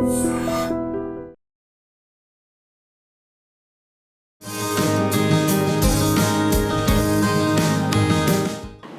Thank.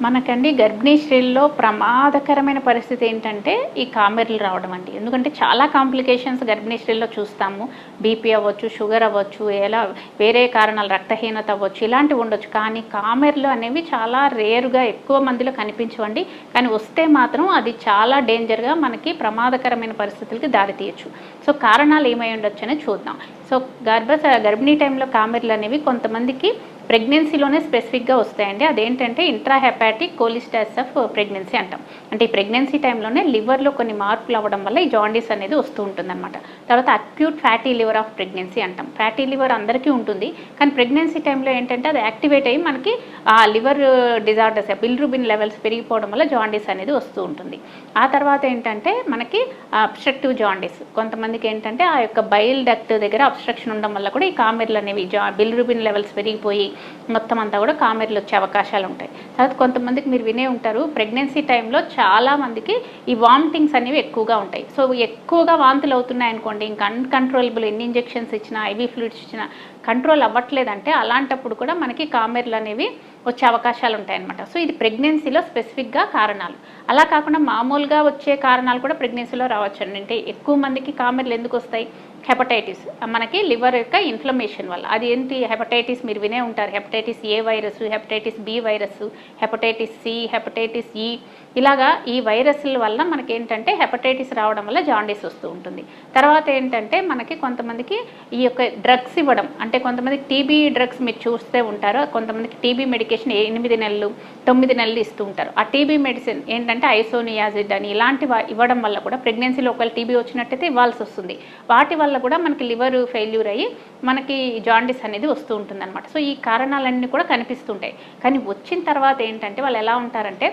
మనకండి గర్భిణీ స్త్రీల్లో ప్రమాదకరమైన పరిస్థితి ఏంటంటే ఈ కామెర్లు రావడం అండి. ఎందుకంటే చాలా కాంప్లికేషన్స్ గర్భిణీ స్త్రీల్లో చూస్తాము. బీపీ అవ్వచ్చు షుగర్ అవ్వచ్చు ఎలా వేరే కారణాలు రక్తహీనత అవ్వచ్చు ఇలాంటివి ఉండొచ్చు. కానీ కామెర్లు అనేవి చాలా రేరుగా ఎక్కువ మందిలో కనిపించవండి. కానీ వస్తే మాత్రం అది చాలా డేంజర్గా మనకి ప్రమాదకరమైన పరిస్థితులకి దారితీయచ్చు సో కారణాలు ఏమై ఉండొచ్చు అనేది చూద్దాం. సో గర్భ గర్భిణీ టైంలో కామెర్లు అనేవి కొంతమందికి ప్రెగ్నెన్సీలోనే స్పెసిఫిక్గా వస్తాయండి. అదేంటంటే ఇంట్రాహెపాటిక్ కోలిస్టాస్ ఆఫ్ ప్రెగ్నెన్సీ అంటాం. అంటే ఈ ప్రెగ్నెన్సీ టైంలోనే లివర్లో కొన్ని మార్పులు అవ్వడం వల్ల ఈ జాండీస్ అనేది వస్తూ ఉంటుందన్నమాట. తర్వాత acute fatty liver of pregnancy అంటాం. ఫ్యాటీ లివర్ అందరికీ ఉంటుంది. కానీ ప్రెగ్నెన్సీ టైంలో ఏంటంటే అది యాక్టివేట్ అయ్యి మనకి ఆ లివర్ డిజార్డర్స్ బిల్రూబిన్ లెవెల్స్ పెరిగిపోవడం వల్ల జాండీస్ అనేది వస్తూ ఉంటుంది. ఆ తర్వాత ఏంటంటే మనకి అబ్స్ట్రక్టివ్ జాండీస్ కొంతమందికి ఏంటంటే ఆ యొక్క బైల్ డక్ట్ దగ్గర అబ్స్ట్రక్షన్ ఉండడం వల్ల కూడా ఈ కామెర్లు అనేవి జా బిల్రూబిన్ లెవెల్స్ పెరిగిపోయి మొత్తం అంతా కూడా కామెర్లు వచ్చే అవకాశాలు ఉంటాయి. తర్వాత కొంతమందికి మీరు వినే ఉంటారు ప్రెగ్నెన్సీ టైంలో చాలా మందికి ఈ వామిటింగ్స్ అనేవి ఎక్కువగా ఉంటాయి. సో ఎక్కువగా వాంతులు అవుతున్నాయి అనుకోండి ఇంకా అన్కంట్రోలబుల్ ఎన్ని ఇంజెక్షన్స్ ఇచ్చినా ఐవీ ఫ్లూయిడ్స్ ఇచ్చినా కంట్రోల్ అవ్వట్లేదంటే అలాంటప్పుడు కూడా మనకి కామెర్లు అనేవి వచ్చే అవకాశాలు ఉంటాయన్నమాట. సో ఇది ప్రెగ్నెన్సీలో స్పెసిఫిక్గా కారణాలు. అలా కాకుండా మామూలుగా వచ్చే కారణాలు కూడా ప్రెగ్నెన్సీలో రావచ్చు అంటే ఎక్కువ మందికి కామెర్లు ఎందుకు వస్తాయి? హెపటైటిస్ మనకి లివర్ యొక్క ఇన్ఫ్లమేషన్ వల్ల. అది ఏంటి? హెపటైటిస్ మీరు వినే ఉంటారు. Hepatitis A virus hepatitis B virus hepatitis C hepatitis E. ఇలాగా ఈ వైరస్ల వల్ల మనకి ఏంటంటే హెపటైటిస్ రావడం వల్ల జాండీస్ వస్తూ ఉంటుంది. తర్వాత ఏంటంటే మనకి కొంతమందికి ఈ యొక్క డ్రగ్స్ ఇవ్వడం. అంటే కొంతమందికి టీబీ డ్రగ్స్ మీరు చూస్తే ఉంటారు. కొంతమందికి టీబీ మెడికేషన్ ఎనిమిది నెలలు తొమ్మిది నెలలు ఇస్తూ ఉంటారు. ఆ టీబీ మెడిసిన్ ఏంటంటే ఐసోనియాజిడ్ అని ఇలాంటివి ఇవ్వడం వల్ల కూడా ప్రెగ్నెన్సీలో ఒకవేళ టీబీ వచ్చినట్టయితే ఇవ్వాల్సి వస్తుంది. వాటి వల్ల కూడా మనకి లివర్ ఫెయిల్యూర్ అయ్యి మనకి జాండిస్ అనేది వస్తూ ఉంటుంది అనమాట సో ఈ కారణాలన్నీ కూడా కనిపిస్తుంటాయి. కానీ వచ్చిన తర్వాత ఏంటంటే వాళ్ళు ఎలా ఉంటారంటే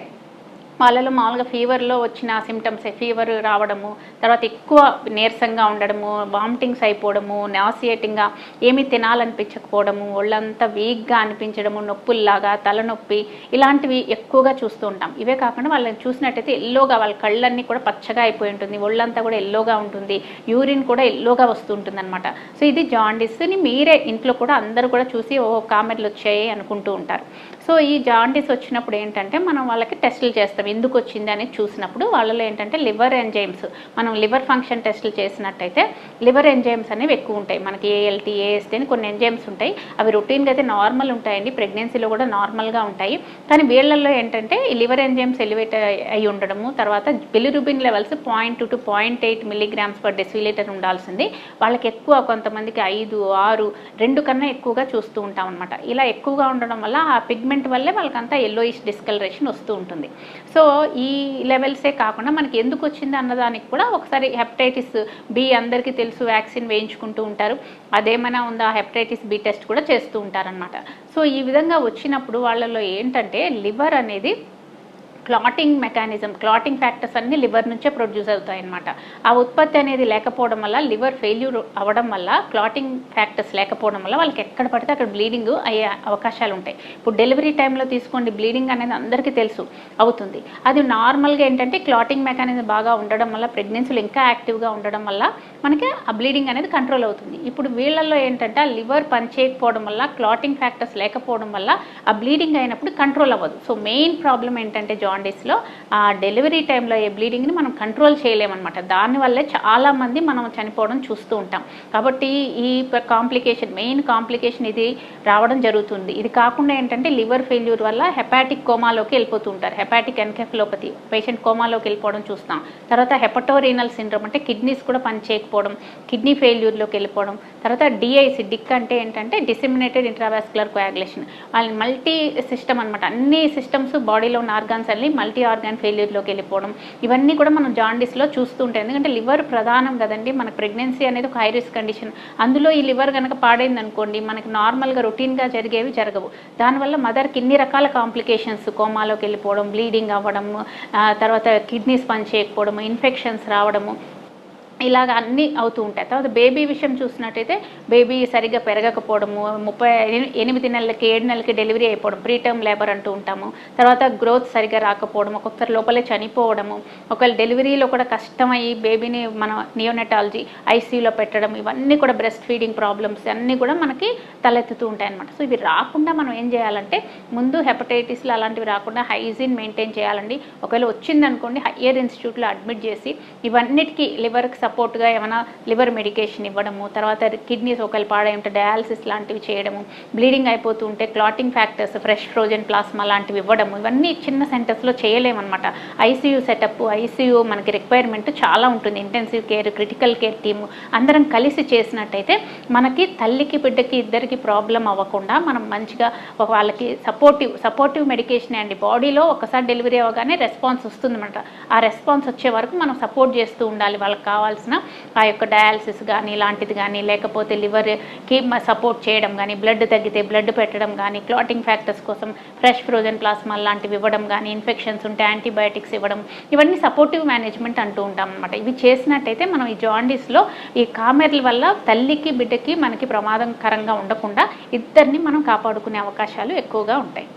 వాళ్ళలో మామూలుగా ఫీవర్లో వచ్చిన సిమ్టమ్స్ ఫీవర్ రావడము తర్వాత ఎక్కువ నీరసంగా ఉండడము వామిటింగ్స్ అయిపోవడము నాసియేటింగ్గా ఏమీ తినాలనిపించకపోవడము ఒళ్ళంతా వీక్గా అనిపించడము నొప్పుల్లాగా తలనొప్పి ఇలాంటివి ఎక్కువగా చూస్తూ ఉంటాం. ఇవే కాకుండా వాళ్ళని చూసినట్టయితే ఎల్లోగా వాళ్ళ కళ్ళన్నీ కూడా పచ్చగా అయిపోయి ఉంటుంది ఒళ్ళంతా కూడా ఎల్లోగా ఉంటుంది యూరిన్ కూడా ఎల్లోగా వస్తూ ఉంటుంది అనమాట సో ఇది జాండీస్ని మీరే ఇంట్లో కూడా అందరూ కూడా చూసి ఓ కామెర్లు వచ్చాయి అనుకుంటూ ఉంటారు. సో ఈ జాండీస్ వచ్చినప్పుడు ఏంటంటే మనం వాళ్ళకి టెస్టులు చేస్తాం. ఎందుకు వచ్చింది అనేది చూసినప్పుడు వాళ్ళలో ఏంటంటే లివర్ ఎంజైమ్స్. మనం లివర్ ఫంక్షన్ టెస్టులు చేసినట్టయితే లివర్ ఎంజైమ్స్ అనేవి ఎక్కువ ఉంటాయి. మనకి ఏఎల్టీ ఏఎస్టీ అని కొన్ని ఎంజైమ్స్ ఉంటాయి. అవి రొటీన్గా అయితే నార్మల్ ఉంటాయండి. ప్రెగ్నెన్సీలో కూడా నార్మల్గా ఉంటాయి. కానీ వీళ్ళల్లో ఏంటంటే ఈ లివర్ ఎంజైమ్స్ ఎలివేట్ అయి ఉండడము తర్వాత bilirubin levels point two to point eight milligrams per decilitre ఉండాల్సింది. వాళ్ళకి ఎక్కువ కొంతమందికి ఐదు ఆరు రెండు కన్నా ఎక్కువగా చూస్తూ ఉంటాం అనమాట ఇలా ఎక్కువగా ఉండడం వల్ల ఆ పిగ్మెంట్ వల్లే వాళ్ళకంతా ఎల్లోయిష్ డిస్కలరేషన్ వస్తూ ఉంటుంది. సో ఈ లెవెల్సే కాకుండా మనకి ఎందుకు వచ్చింది అన్నదానికి కూడా ఒకసారి హెపటైటిస్ బి అందరికీ తెలుసు వ్యాక్సిన్ వేయించుకుంటూ ఉంటారు. అదేమైనా ఉందా? హెపటైటిస్ బి టెస్ట్ కూడా చేస్తూ ఉంటారనమాట సో ఈ విధంగా వచ్చినప్పుడు వాళ్ళలో ఏంటంటే లివర్ అనేది క్లాటింగ్ మెకానిజం క్లాటింగ్ ఫ్యాక్టర్స్ అన్ని లివర్ నుంచే ప్రొడ్యూస్ అవుతాయి అనమాట ఆ ఉత్పత్తి అనేది లేకపోవడం వల్ల లివర్ ఫెయిల్యూర్ అవ్వడం వల్ల క్లాటింగ్ ఫ్యాక్టర్స్ లేకపోవడం వల్ల వాళ్ళకి ఎక్కడ పడితే అక్కడ బ్లీడింగ్ అయ్యే అవకాశాలు ఉంటాయి. ఇప్పుడు డెలివరీ టైంలో తీసుకోండి బ్లీడింగ్ అనేది అందరికీ తెలుసు అవుతుంది. అది నార్మల్గా ఏంటంటే క్లాటింగ్ మెకానిజం బాగా ఉండడం వల్ల ప్రెగ్నెన్సీలు ఇంకా యాక్టివ్గా ఉండడం వల్ల మనకి ఆ బ్లీడింగ్ అనేది కంట్రోల్ అవుతుంది. ఇప్పుడు వీళ్ళల్లో ఏంటంటే ఆ లివర్ పనిచేయకపోవడం వల్ల క్లాటింగ్ ఫ్యాక్టర్స్ లేకపోవడం వల్ల ఆ బ్లీడింగ్ అయినప్పుడు కంట్రోల్ అవ్వదు. సో మెయిన్ ప్రాబ్లం ఏంటంటే జాండీస్లో ఆ డెలివరీ టైంలో ఏ బ్లీడింగ్ని మనం కంట్రోల్ చేయలేమన్నమాట. దానివల్లే చాలామంది మనం చనిపోవడం చూస్తూ ఉంటాం. కాబట్టి ఈ కాంప్లికేషన్ మెయిన్ కాంప్లికేషన్ ఇది రావడం జరుగుతుంది. ఇది కాకుండా ఏంటంటే లివర్ ఫెయిల్యూర్ వల్ల హెపాటిక్ కోమాలోకి వెళ్ళిపోతూ ఉంటారు. హెపాటిక్ ఎన్కెఫలోపతి పేషెంట్ కోమాలోకి వెళ్ళిపోవడం చూస్తాం. తర్వాత హెపటోరీనల్ సిండ్రోమ్ అంటే కిడ్నీస్ కూడా పని చేయకపోవడం కిడ్నీ ఫెయిల్యూర్లోకి వెళ్ళిపోవడం తర్వాత డిఐసి డిక్ అంటే ఏంటంటే డిసిమినేటెడ్ ఇంట్రావాస్కులర్ కోయాగులేషన్ వాళ్ళని మల్టీ సిస్టమ్ అనమాట అన్ని సిస్టమ్స్ బాడీలో ఉన్న ఆర్గాన్స్ తల్లి మల్టీ ఆర్గాన్ ఫెయిల్యూర్లోకి వెళ్ళిపోవడం. ఇవన్నీ కూడా మనం జాండీస్లో చూస్తూ ఉంటాం ఎందుకంటే లివర్ ప్రధానం కదండి. మనకు ప్రెగ్నెన్సీ అనేది ఒక హై రిస్క్ కండిషన్ అందులో ఈ లివర్ కనుక పాడైంది అనుకోండి మనకి నార్మల్గా రొటీన్గా జరిగేవి జరగవు. దానివల్ల మదర్కి ఇన్ని రకాల కాంప్లికేషన్స్ కోమాలోకి వెళ్ళిపోవడం బ్లీడింగ్ అవ్వడం ఆ, తర్వాత కిడ్నీస్ పనిచేయకపోవడము ఇన్ఫెక్షన్స్ రావడము ఇలాగ అన్నీ అవుతూ ఉంటాయి. తర్వాత బేబీ విషయం చూసినట్టయితే బేబీ సరిగ్గా పెరగకపోవడము ముప్పై ఎనిమిది నెలలకి ఏడు నెలలకి డెలివరీ అయిపోవడం ప్రీటర్మ్ లేబర్ అంటూ ఉంటాము. తర్వాత గ్రోత్ సరిగ్గా రాకపోవడం ఒక్కొక్కసారి లోపలే చనిపోవడము ఒకవేళ డెలివరీలో కూడా కష్టమయ్యి బేబీని మన నియోనెటాలజీ ఐసీయూలో పెట్టడం ఇవన్నీ కూడా బ్రెస్ట్ ఫీడింగ్ ప్రాబ్లమ్స్ అన్నీ కూడా మనకి తలెత్తుతూ ఉంటాయి అనమాట సో ఇవి రాకుండా మనం ఏం చేయాలంటే ముందు హెపటైటిస్లు అలాంటివి రాకుండా హైజీన్ మెయింటైన్ చేయాలండి. ఒకవేళ వచ్చిందనుకోండి హయ్యర్ ఇన్స్టిట్యూట్లో అడ్మిట్ చేసి ఇవన్నిటికీ లివర్కి సపోర్ట్గా ఏమైనా లివర్ మెడికేషన్ ఇవ్వడము తర్వాత కిడ్నీస్ ఒకవేళ పాడై ఉంటే డయాలసిస్ లాంటివి చేయడము బ్లీడింగ్ అయిపోతూ ఉంటే clotting factors fresh frozen plasma లాంటివి ఇవ్వడము ఇవన్నీ చిన్న సెంటర్స్లో చేయలేమన్నమాట. ఐసీయూ సెటప్ ఐసీయూ మనకి రిక్వైర్మెంట్ చాలా ఉంటుంది. Intensive care critical care team అందరం కలిసి చేసినట్టయితే మనకి తల్లికి బిడ్డకి ఇద్దరికి ప్రాబ్లం అవ్వకుండా మనం మంచిగా ఒక వాళ్ళకి సపోర్టివ్ సపోర్టివ్ మెడికేషన్ అండి. బాడీలో ఒకసారి డెలివరీ అవ్వగానే రెస్పాన్స్ వస్తుందన్నమాట. ఆ రెస్పాన్స్ వచ్చే వరకు మనం సపోర్ట్ చేస్తూ ఉండాలి. వాళ్ళకి కావాల్సిన కావాల్సిన ఆ యొక్క డయాలసిస్ కానీ ఇలాంటిది కానీ లేకపోతే లివర్కి సపోర్ట్ చేయడం కానీ బ్లడ్ తగ్గితే బ్లడ్ పెట్టడం కానీ క్లాటింగ్ ఫ్యాక్టర్స్ కోసం ఫ్రెష్ ఫ్రోజన్ ప్లాస్మా లాంటివి ఇవ్వడం కానీ ఇన్ఫెక్షన్స్ ఉంటే యాంటీబయాటిక్స్ ఇవ్వడం ఇవన్నీ సపోర్టివ్ మేనేజ్మెంట్ అంటూ ఉంటాం అనమాట ఇవి చేసినట్టయితే మనం ఈ జాండీస్లో ఈ కామెర్ల వల్ల తల్లికి బిడ్డకి మనకి ప్రమాదకరంగా ఉండకుండా ఇద్దరిని మనం కాపాడుకునే అవకాశాలు ఎక్కువగా ఉంటాయి.